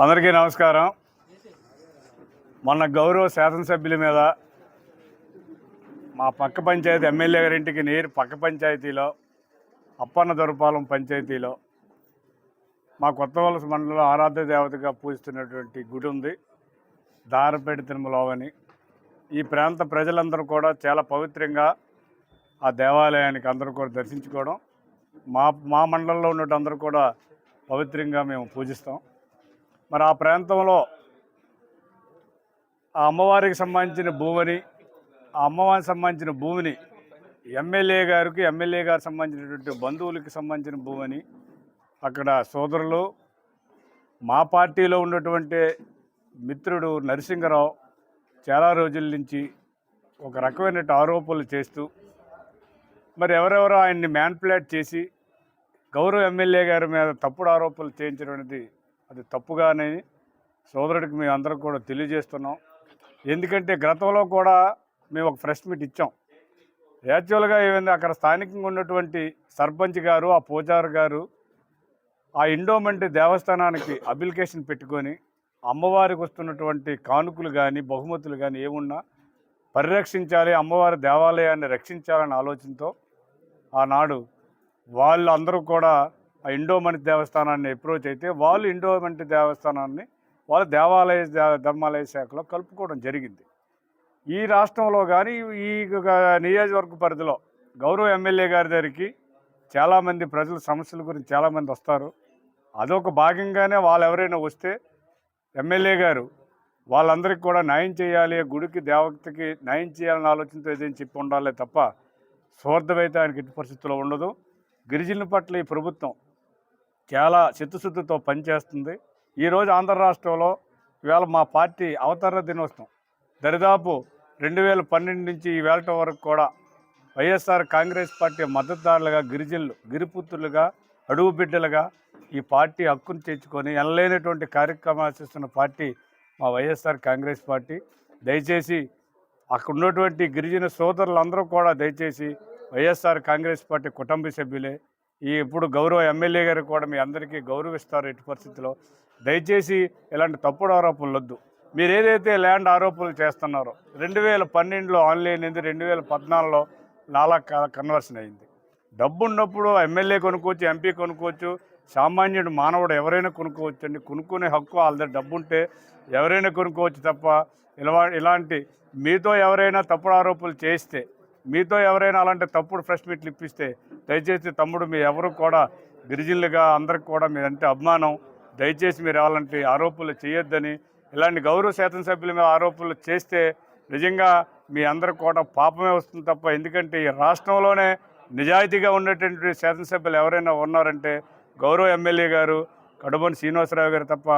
అందరికీ నమస్కారం. మొన్న గౌరవ శాసనసభ్యుల మీద మా పక్క పంచాయతీ ఎమ్మెల్యే గారింటికి నీరు పక్క పంచాయతీలో అప్పన్న దొరపాలెం పంచాయతీలో మా కొత్త వలస మండలంలో ఆరాధ్య దేవతగా పూజిస్తున్నటువంటి గుడి ఉంది దారపేట తిరుమలవని. ఈ ప్రాంత ప్రజలందరూ కూడా చాలా పవిత్రంగా ఆ దేవాలయానికి అందరూ కూడా దర్శించుకోవడం మా మా మండలంలో ఉన్నట్టు అందరూ కూడా పవిత్రంగా మేము పూజిస్తాం. మరి ఆ ప్రాంతంలో ఆ అమ్మవారికి సంబంధించిన భూమిని ఆ అమ్మవారికి సంబంధించిన భూమిని ఎమ్మెల్యే గారికి ఎమ్మెల్యే గారికి సంబంధించినటువంటి బంధువులకి సంబంధించిన భూమిని అక్కడ సోదరులు మా పార్టీలో ఉన్నటువంటి మిత్రుడు నరసింహరావు చాలా రోజుల నుంచి ఒక రకమైన ఆరోపణలు చేస్తూ మరి ఎవరెవరో ఆయన్ని మ్యాన్పులేట్ చేసి గౌరవ ఎమ్మెల్యే గారి మీద తప్పుడు ఆరోపణలు చేయించడం అనేది అది తప్పుగానే సోదరుడికి మేము అందరం కూడా తెలియజేస్తున్నాం. ఎందుకంటే గతంలో కూడా మేము ఒక ప్రెస్ మీట్ ఇచ్చాం. యాక్చువల్గా ఏమైంది అక్కడ స్థానికంగా ఉన్నటువంటి సర్పంచ్ గారు ఆ పూజారి గారు ఆ ఇండోమెంట్ దేవస్థానానికి అప్లికేషన్ పెట్టుకొని అమ్మవారికి వస్తున్నటువంటి కానుకలు కానీ బహుమతులు కానీ ఏమున్నా పరిరక్షించాలి అమ్మవారి దేవాలయాన్ని రక్షించాలనే ఆలోచనతో ఆనాడు వాళ్ళందరూ కూడా ఇండోమణి దేవస్థానాన్ని అప్రోచ్ అయితే వాళ్ళు ఇండోమణి దేవస్థానాన్ని వాళ్ళ దేవాలయ ధర్మాలయ శాఖలో కలుపుకోవడం జరిగింది. ఈ రాష్ట్రంలో కానీ ఈ నియోజకవర్గ పరిధిలో గౌరవ ఎమ్మెల్యే గారి దగ్గరికి చాలామంది ప్రజల సమస్యల గురించి చాలామంది వస్తారు. అదొక భాగంగానే వాళ్ళు ఎవరైనా వస్తే ఎమ్మెల్యే గారు వాళ్ళందరికీ కూడా న్యాయం చేయాలి గుడికి దేవతకి న్యాయం చేయాలని ఆలోచనతో ఏదైనా చెప్పి ఉండాలి తప్ప స్వార్థమైతే ఆయనకి ఎట్టి పరిస్థితుల్లో ఉండదు. గిరిజనుల పట్ల ఈ ప్రభుత్వం చాలా చిత్తశుద్ధితో పనిచేస్తుంది. ఈరోజు ఆంధ్ర రాష్ట్రంలో ఇవాళ మా పార్టీ అవతరణ దినోత్సవం. దరిదాపు రెండు వేల పన్నెండు నుంచి ఈ వరకు కూడా వైఎస్ఆర్ కాంగ్రెస్ పార్టీ మద్దతుదారులుగా గిరిజనులు గిరిపుత్రులుగా అడుగు బిడ్డలుగా ఈ పార్టీ హక్కును తెచ్చుకొని ఎనలేనటువంటి కార్యక్రమాలు చేస్తున్న పార్టీ మా వైఎస్ఆర్ కాంగ్రెస్ పార్టీ. దయచేసి అక్కడ ఉన్నటువంటి గిరిజన సోదరులందరూ కూడా దయచేసి వైఎస్ఆర్ కాంగ్రెస్ పార్టీ కుటుంబ సభ్యులే ఈ ఇప్పుడు గౌరవ ఎమ్మెల్యే గారు కూడా మీ అందరికీ గౌరవిస్తారు ఎట్టి పరిస్థితిలో. దయచేసి ఇలాంటి తప్పుడు ఆరోపణలు వద్దు. మీరు ఏదైతే ల్యాండ్ ఆరోపణలు చేస్తున్నారో రెండు వేల పన్నెండులో ఆన్లైన్ అయింది రెండు వేల పద్నాలుగులో నాలా కన్వర్షన్ అయింది. డబ్బు ఉన్నప్పుడు ఎమ్మెల్యే కొనుక్కోవచ్చు ఎంపీ కొనుక్కోవచ్చు సామాన్యుడు మానవుడు ఎవరైనా కొనుక్కోవచ్చు అండి. కొనుక్కునే హక్కు వాళ్ళ దగ్గర డబ్బు ఉంటే ఎవరైనా కొనుక్కోవచ్చు తప్ప ఇలా ఇలాంటి మీతో ఎవరైనా తప్పుడు ఆరోపణలు చేస్తే మీతో ఎవరైనా అలాంటి తప్పుడు ప్రెస్ మీట్లు ఇప్పిస్తే దయచేసి తమ్ముడు మీ ఎవరు కూడా గిరిజనులుగా అందరికి కూడా మీరంటే అభిమానం. దయచేసి మీరు అలాంటి ఆరోపణలు చేయొద్దని ఇలాంటి గౌరవ శాసనసభ్యుల మీద ఆరోపణలు చేస్తే నిజంగా మీ అందరికి కూడా పాపమే వస్తుంది తప్ప ఎందుకంటే ఈ రాష్ట్రంలోనే నిజాయితీగా ఉన్నటువంటి శాసనసభ్యులు ఎవరైనా ఉన్నారంటే గౌరవ ఎమ్మెల్యే గారు కడుబని శ్రీనివాసరావు గారు తప్ప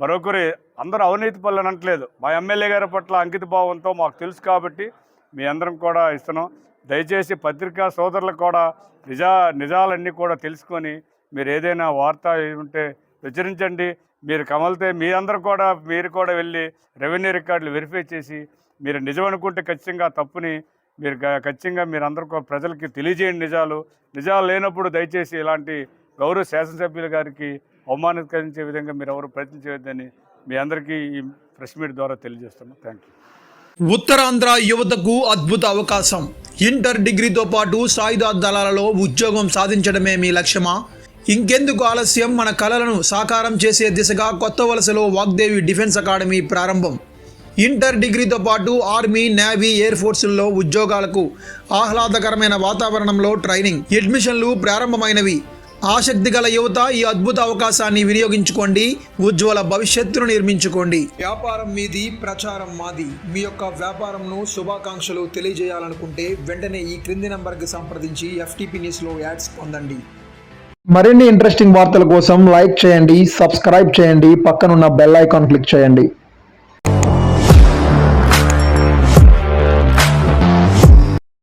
మరొకరి అందరూ అవినీతి పనులు అనట్లేదు. మా ఎమ్మెల్యే గారి పట్ల అంకిత భావంతో మాకు తెలుసు కాబట్టి మీ అందరం కూడా ఇస్తున్నాం. దయచేసి పత్రికా సోదరులకు కూడా నిజా నిజాలన్నీ కూడా తెలుసుకొని మీరు ఏదైనా వార్త ఉంటే ప్రచురించండి మీరు కమలితే మీ అందరూ కూడా మీరు కూడా వెళ్ళి రెవెన్యూ రికార్డులు వెరిఫై చేసి మీరు నిజం అనుకుంటే ఖచ్చితంగా తప్పుని మీరు ఖచ్చితంగా మీరు అందరూ ప్రజలకి తెలియజేయండి నిజాలు. నిజాలు లేనప్పుడు దయచేసి ఇలాంటి గౌరవ శాసనసభ్యుల గారికి అవమానకరించే విధంగా మీరు ఎవరు ప్రయత్నం చేయొద్దని మీ అందరికీ ఈ ప్రెస్ మీట్ ద్వారా తెలియజేస్తున్నాం. థ్యాంక్ యూ ఉత్తరాంధ్ర యువతకు అద్భుత అవకాశం. ఇంటర్ డిగ్రీతో పాటు సాయుధ దళాలలో ఉద్యోగం సాధించడమే మీ లక్ష్యమా? ఇంకెందుకు ఆలస్యం? మన కళలను సాకారం చేసే దిశగా కొత్త వలసలో వాగ్దేవి డిఫెన్స్ అకాడమీ ప్రారంభం. ఇంటర్ డిగ్రీతో పాటు ఆర్మీ నేవీ ఎయిర్ ఫోర్సుల్లో ఉద్యోగాలకు ఆహ్లాదకరమైన వాతావరణంలో ట్రైనింగ్. అడ్మిషన్లు ప్రారంభమైనవి. ఆసక్తి గల యువత ఈ అద్భుత అవకాశాన్ని వినియోగించుకోండి. ఉజ్వల భవిష్యత్తును నిర్మించుకోండి. వ్యాపారం మీది ప్రచారం మాది. మీ యొక్క వ్యాపారంను శుభాకాంక్షలు తెలియజేయాలనుకుంటే వెంటనే ఈ క్రింది నంబర్కి సంప్రదించి ఎఫ్టీపీ న్యూస్లో యాడ్స్ పొందండి. మరిన్ని ఇంట్రెస్టింగ్ వార్తల కోసం లైక్ చేయండి సబ్స్క్రైబ్ చేయండి పక్కనున్న బెల్ ఐకాన్ క్లిక్ చేయండి.